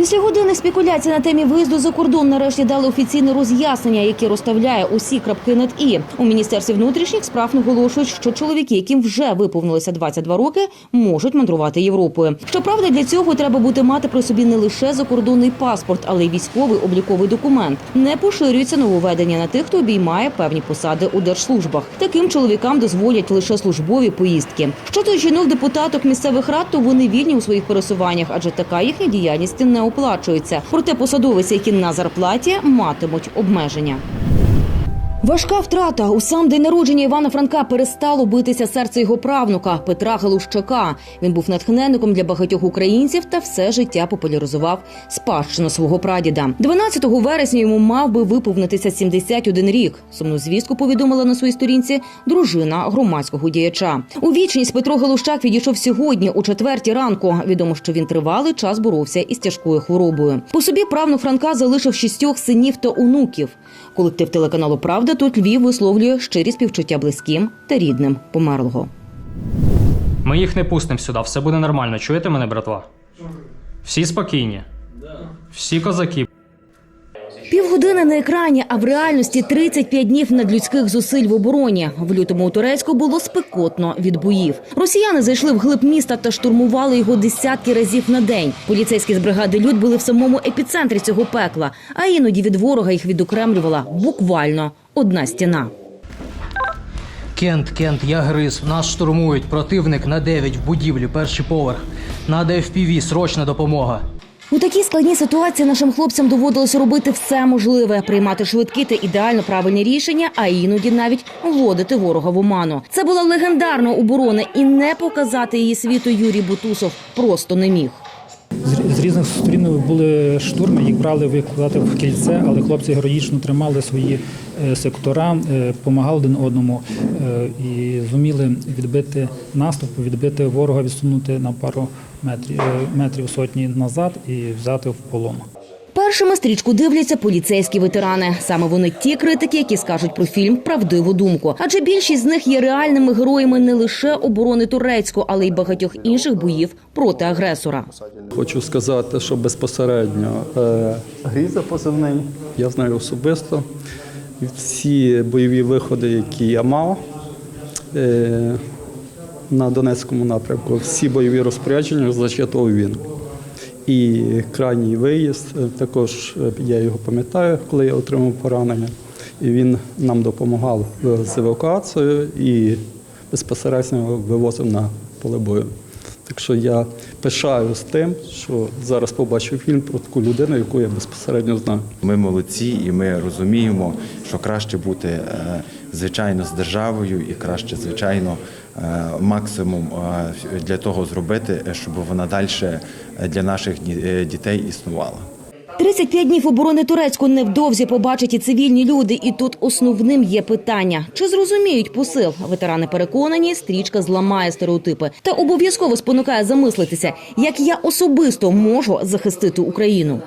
Після години спекуляцій на темі виїзду за кордон нарешті дали офіційне роз'яснення, яке розставляє усі крапки над і. У міністерстві внутрішніх справ наголошують, що чоловіки, яким вже виповнилося 22 роки, можуть мандрувати Європою. Щоправда, для цього треба бути мати при собі не лише закордонний паспорт, але й військовий обліковий документ. Не поширюється нововведення на тих, хто обіймає певні посади у держслужбах. Таким чоловікам дозволять лише службові поїздки. Щодо жінок депутаток місцевих рад, то вони вільні у своїх пересуваннях, адже така їхня діяльність не оплачується. Проте посадовиці, які на зарплаті, матимуть обмеження. Важка втрата у сам день народження Івана Франка перестало битися серце його правнука Петра Галущака. Він був натхненником для багатьох українців та все життя популяризував спадщину свого прадіда. 12 вересня йому мав би виповнитися 71 рік. Сумну звістку повідомила на своїй сторінці дружина громадського діяча. У вічність Петро Галущак відійшов сьогодні у четвертій ранку. Відомо, що він тривалий час боровся із тяжкою хворобою. По собі правнук Франка залишив шістьох синів та онуків. Колектив телеканалу Правда тут Львів висловлює щирі співчуття близьким та рідним померлого. Ми їх не пустимо сюди, все буде нормально. Чуєте мене, братва? Всі спокійні. Всі козаки. Півгодини на екрані, а в реальності 35 днів надлюдських зусиль в обороні. В лютому у Турецьку було спекотно від боїв. Росіяни зайшли в глиб міста та штурмували його десятки разів на день. Поліцейські з бригади Люд були в самому епіцентрі цього пекла, а іноді від ворога їх відокремлювала буквально одна стіна. Кент, Кент, я гриз. Нас штурмують. Противник на 9 в будівлі, перший поверх. Надо FPV, срочна допомога. У такій складній ситуації нашим хлопцям доводилось робити все можливе, приймати швидкі та ідеально правильні рішення, а іноді навіть вводити ворога в оману. Це була легендарна оборона, і не показати її світу Юрій Бутусов просто не міг. З- різних сторін були штурми, їх брали викладати в кільце, але хлопці героїчно тримали свої е, сектора, допомагали один одному е, і зуміли відбити наступ, відбити ворога, відсунути на пару метрів, е, метрів сотні назад і взяти в полон. Першими стрічку дивляться поліцейські ветерани. Саме вони ті критики, які скажуть про фільм правдиву думку. Адже більшість з них є реальними героями не лише оборони Турецьку, але й багатьох інших боїв проти агресора. Хочу сказати, що безпосередньо е, Гріза позивний, я знаю особисто. Всі бойові виходи, які я мав е, на Донецькому напрямку, всі бойові розпорядження зачитував він. І крайній виїзд, е, також е, я його пам'ятаю, коли я отримав поранення. І він нам допомагав е, з евакуацією і безпосередньо вивозив на поле бою. Так що я пишаю з тим, що зараз побачив фільм про таку людину, яку я безпосередньо знаю. Ми молодці, і ми розуміємо, що краще бути звичайно з державою, і краще, звичайно, максимум е, для того зробити, е, щоб вона далі для наших е, дітей існувала. 35 днів оборони Турецьку невдовзі побачать і цивільні люди. І тут основним є питання: чи зрозуміють посил? Ветерани переконані, стрічка зламає стереотипи та обов'язково спонукає замислитися, як я особисто можу захистити Україну.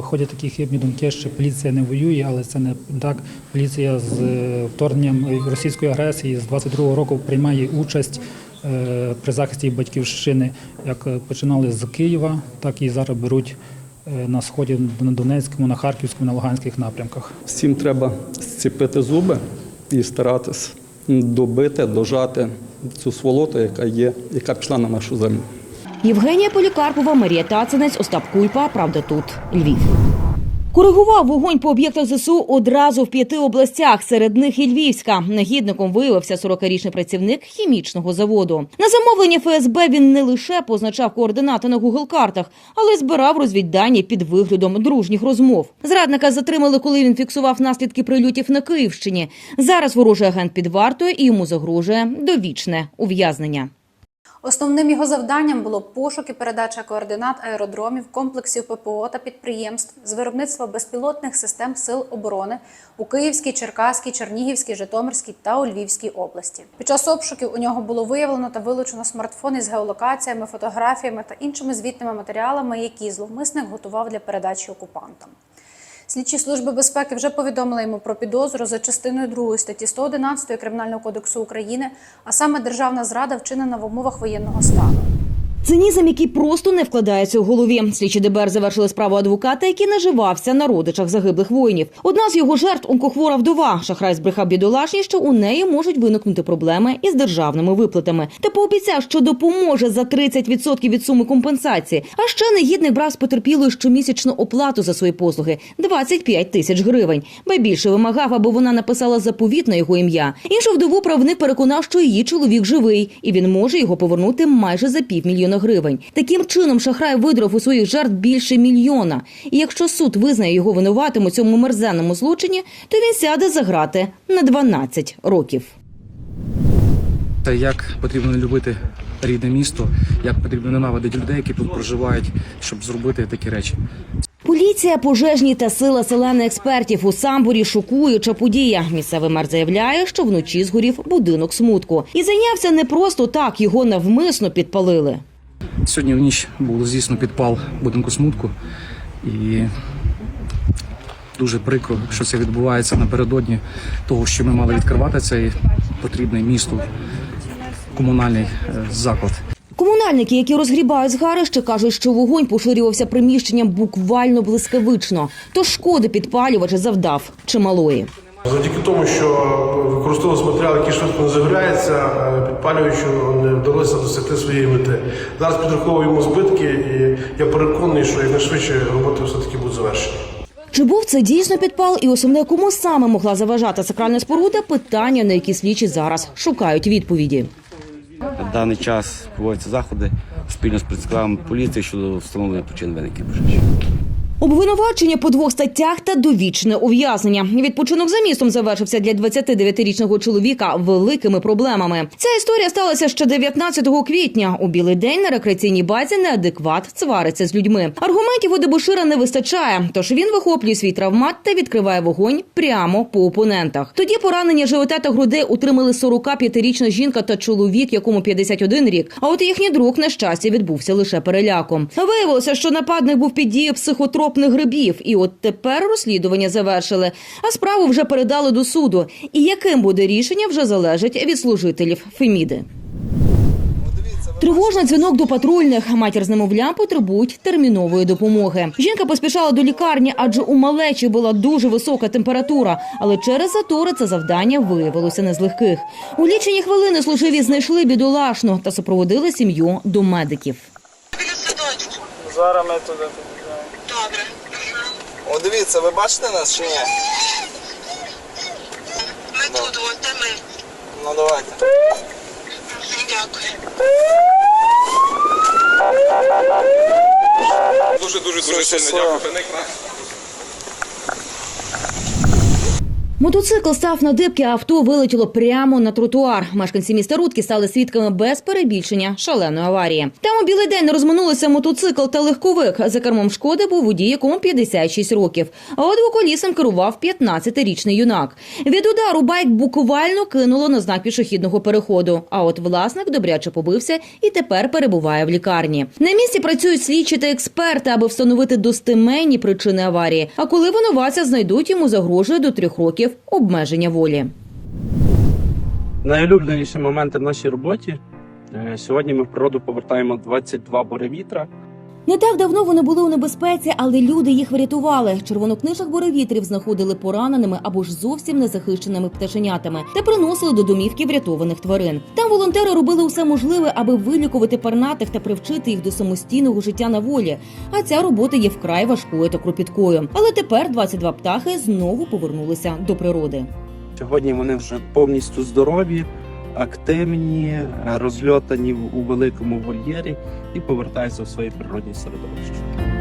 Ходять такі хибні думки, що поліція не воює, але це не так. Поліція з е, вторгненням російської агресії з 22-го року приймає участь е, при захисті батьківщини, як е, починали з Києва, так і зараз беруть на сході на Донецькому, на Харківському, на Луганських напрямках. Всім треба зціпити зуби і старатись добити, дожати цю сволоту, яка є, яка пішла на нашу землю. Євгенія Полікарпова, Марія Тацинець, Остап Кульпа. Правда, тут Львів. Коригував вогонь по об'єктах ЗСУ одразу в п'яти областях. Серед них і Львівська. Негідником виявився 40-річний працівник хімічного заводу. На замовлення ФСБ він не лише позначав координати на Гугл-картах, але збирав розвіддані під виглядом дружніх розмов. Зрадника затримали, коли він фіксував наслідки прильотів на Київщині. Зараз ворожий агент під вартою і йому загрожує довічне ув'язнення. Основним його завданням було пошук і передача координат аеродромів, комплексів ППО та підприємств з виробництва безпілотних систем сил оборони у Київській, Черкаській, Чернігівській, Житомирській та у Львівській області. Під час обшуків у нього було виявлено та вилучено смартфони з геолокаціями, фотографіями та іншими звітними матеріалами, які зловмисник готував для передачі окупантам. Слідчі служби безпеки вже повідомили йому про підозру за частиною 2 статті 111 Кримінального кодексу України, а саме державна зрада вчинена в умовах воєнного стану. Цинізм, який просто не вкладається у голові. Слідчі ДБР завершили справу адвоката, який наживався на родичах загиблих воїнів. Одна з його жертв онкохвора вдова. Шахрай збрехав бідолашні, що у неї можуть виникнути проблеми із державними виплатами. Та пообіцяв, що допоможе за 30% від суми компенсації. А ще негідник брав з потерпілої щомісячну оплату за свої послуги 25 тисяч гривень. Ба більше вимагав, аби вона написала заповіт на його ім'я. Іншу вдову правник переконав, що її чоловік живий, і він може його повернути майже за півмільйона гривень. Таким чином шахрай видрав у своїх жертв більше мільйона. І якщо суд визнає його винуватим у цьому мерзенному злочині, то він сяде за грати на 12 років. Те, як потрібно любити рідне місто, як потрібно ненавидити людей, які тут проживають, щоб зробити такі речі. Поліція, пожежні та сила селени експертів у Самбурі шокуюча подія. Місцевий мер заявляє, що вночі згорів будинок смутку. І зайнявся не просто так, його навмисно підпалили. Сьогодні в ніч був звісно підпал будинку смутку, і дуже прикро, що це відбувається напередодні того, що ми мали відкривати цей потрібний місту комунальний е, заклад. Комунальники, які розгрібають згарище, кажуть, що вогонь поширювався приміщенням буквально блискавично. Тож шкоди підпалювач завдав чималої. Завдяки тому, що використовувався матеріал, який швидко не загоряється, е, підпалюючу не вдалося досягти своєї мети. Зараз підраховуємо збитки, і я переконаний, що якнайшвидше роботи все-таки будуть завершені. Чи був це дійсно підпал, і основне, кому саме могла заважати сакральна споруда? Питання, на які слідчі зараз шукають відповіді. На даний час проводяться заходи спільно з працівниками поліції щодо встановлення причин виників пожежі. Обвинувачення по двох статтях та довічне ув'язнення. Відпочинок за містом завершився для 29-річного чоловіка великими проблемами. Ця історія сталася ще 19 квітня. У білий день на рекреаційній базі неадекват цвариться з людьми. Аргументів у дебушира не вистачає, тож він вихоплює свій травмат та відкриває вогонь прямо по опонентах. Тоді поранення живота та грудей утримали 45-річна жінка та чоловік, якому 51 рік. А от їхній друг на щастя відбувся лише переляком. Виявилося, що нападник був під дією психотропних грибів, і от тепер розслідування завершили, а справу вже передали до суду. І яким буде рішення, вже залежить від служителів Феміди. Тривожний дзвінок до патрульних. Матір з немовлям потребують термінової допомоги. Жінка поспішала до лікарні, адже у малечі була дуже висока температура. Але через затори це завдання виявилося не з легких. У лічені хвилини служиві знайшли бідолашну та супроводили сім'ю до медиків. Зараз ми туди. О, дивіться, ви бачите нас чи ні? Ми тут, от де ми. Ну давайте. Дякую. Дуже дуже дуже сильно дякую. Мотоцикл став на дибки, авто вилетіло прямо на тротуар. Мешканці міста Рудки стали свідками без перебільшення шаленої аварії. Там у білий день розминулися мотоцикл та легковик. За кермом шкоди був водій, якому 56 років. А от двоколісом керував 15-річний юнак. Від удару байк буквально кинуло на знак пішохідного переходу. А от власник добряче побився і тепер перебуває в лікарні. На місці працюють слідчі та експерти, аби встановити достеменні причини аварії. А коли винуватця знайдуть, йому загрожує до трьох років обмеження волі. Найулюбленіші моменти в нашій роботі. Е, Сьогодні ми в природу повертаємо 22 буревітра. Не так давно вони були у небезпеці, але люди їх врятували. Червонокнижих буревітрів знаходили пораненими або ж зовсім незахищеними пташенятами та приносили до домівки врятованих тварин. Там волонтери робили усе можливе, аби вилікувати пернатих та привчити їх до самостійного життя на волі. А ця робота є вкрай важкою та кропіткою. Але тепер 22 птахи знову повернулися до природи. Сьогодні вони вже повністю здорові, активні, розльотані у великому вольєрі і повертаються в своє природне середовище.